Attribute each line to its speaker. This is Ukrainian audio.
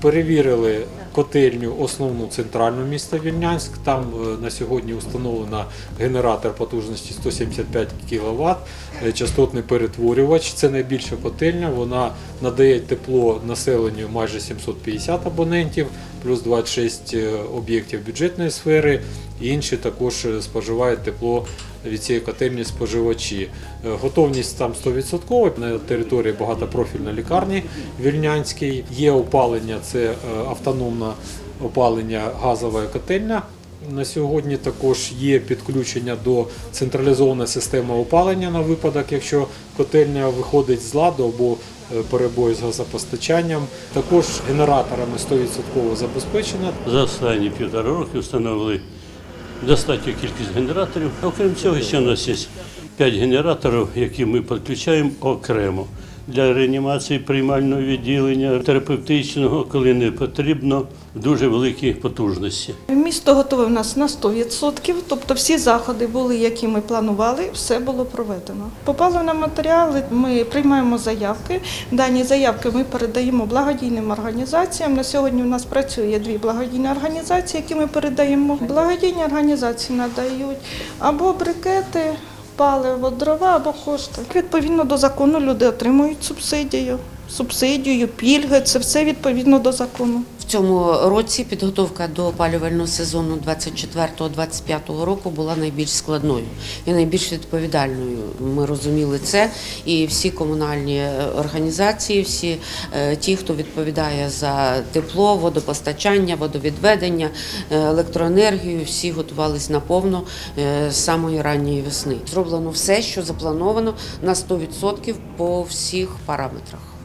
Speaker 1: Перевірили котельню основну центральну міста Вільнянськ. Там е, на сьогодні встановлено генератор потужності 175 кВт, е, частотний перетворювач. Це найбільша котельня. Вона надає тепло населенню майже 750 абонентів, плюс 26 е, об'єктів бюджетної сфери. Інші також е, споживають тепло від цієї котельні споживачі. Е, Готовність там 100%. На території багатопрофільної лікарні Вільнянській є опалення, це автономне опалення газова котельня. На сьогодні також є підключення до централізованої системи опалення на випадок, якщо котельня виходить з ладу або перебої з газопостачанням. Також генераторами 100% забезпечена.
Speaker 2: За останні півтора роки встановили достатню кількість генераторів. Окрім цього, ще у нас є 5 генераторів, які ми підключаємо окремо для реанімації приймального відділення, терапевтичного, коли не потрібно, дуже великі потужності.
Speaker 3: Місто готове в нас на 100%, тобто всі заходи були, які ми планували, все було проведено. Попали на матеріали, ми приймаємо заявки. Дані заявки ми передаємо благодійним організаціям. На сьогодні у нас працює дві благодійні організації, які ми передаємо. Благодійні організації надають або брикети, паливо, дрова або кошти. Відповідно до закону люди отримують субсидію. Субсидію, пільги це все відповідно до закону.
Speaker 4: Цьому році підготовка до опалювального сезону 24-25 року була найбільш складною і найбільш відповідальною. Ми розуміли це, і всі комунальні е, організації, всі е, ті, хто відповідає за тепло, водопостачання, водовідведення, е, електроенергію, всі готувалися наповно з самої ранньої весни. Зроблено все, що заплановано на 100% по всіх параметрах.